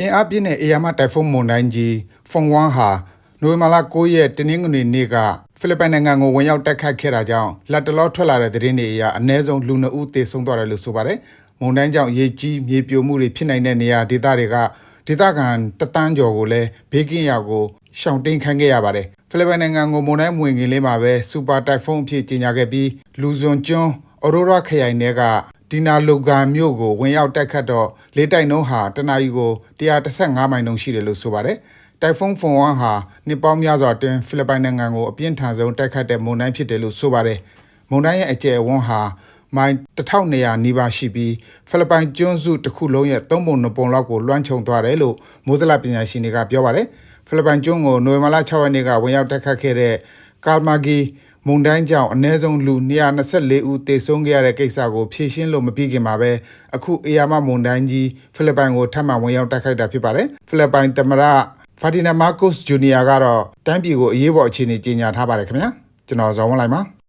အင်အားပြင်းတဲ့အေယာမတိုင်ဖုန်းမုန်တိုင်းကြီးဖုန်ဝမ်ဟာနိုဝင်ဘာလ9ရက်တနင်္ဂနွေနေ့ကဖိလစ်ပိုင်နိုင်ငံကိုဝင်ရောက်တိုက်ခတ်ခဲ့တာကြောင့်လက်တလောထွက်လာတဲ့သတင်းတွေအရအ ਨੇ ဆုံးလူ2ဦးသေဆုံးသွားတယ်လို့ဆိုပါတယ်။မုန်တိုင်းကြောင့်ရေကြီးမြေပြိုမှုတွေဖြစ်နိုင်တဲ့နေရာဒေသတွေကဒေသခံတသန်းကျော်ကိုလည်းဘေးကင်းရာကိုရှောင်တိန်ခံခဲ့ရပါတယ်။ဖိလစ်ပိုင်နိုင်ငံကိုမုန်တိုင်းဝင်ကလေးမှာပဲစူပါတိုင်ဖုန်းအဖြစ်ကြီးညာခဲ့ပြီးလူဇွန်ကျွန်းအော်ရိုရာခရိုင်တွေက ဒီနာလိုဂန်မြို့ကိုဝင်ရောက်တိုက်ခတ်တော့လေတိုက်နှုန်းဟာတနအီကို135မိုင်နှုန်းရှိတယ်လို့ဆိုပါတယ်။တိုင်ဖုန်းဖုန်ဝမ်ဟာနှစ်ပေါင်းများစွာအတွင်းဖိလစ်ပိုင်နိုင်ငံကိုအပြင်းထန်ဆုံးတိုက်ခတ်တဲ့မုန်တိုင်းဖြစ်တယ်လို့ဆိုပါတယ်။မုန်တိုင်းရဲ့အကျယ်အဝန်းဟာမိုင်1200နီးပါးရှိပြီးဖိလစ်ပိုင်ကျွန်းစုတစ်ခုလုံးရဲ့သုံးပုံနှစ်ပုံလောက်ကိုလွှမ်းခြုံသွားတယ်လို့မိုးစလပညာရှင်တွေကပြောပါတယ်။ဖိလစ်ပိုင်ကျွန်းကိုနိုဝင်ဘာလ6ရက်နေ့ကဝင်ရောက်တိုက်ခတ်ခဲ့တဲ့ကာမာဂီ မုန်တိုင်းကြောင့်အ ਨੇ ဆုံးလူ224ဦးသေဆုံးခဲ့ရတဲ့ကိစ္စကိုဖြေရှင်းလို့မပြီးခင်မှာပဲအခုအေယာမမုန်တိုင်းကြီးဖိလစ်ပိုင်ကိုထပ်မံဝင်ရောက်တိုက်ခိုက်တာဖြစ်ပါတယ်။ဖိလစ်ပိုင်သမ္မတဖာဒီနာမာကိုစ်ဂျူနီယာကတော့တိုင်းပြည်ကိုအရေးပေါ်အခြေအနေကြေညာထားပါတယ်ခင်ဗျာ။ကျွန်တော်ဇော်ဝင်းလိုက်ပါ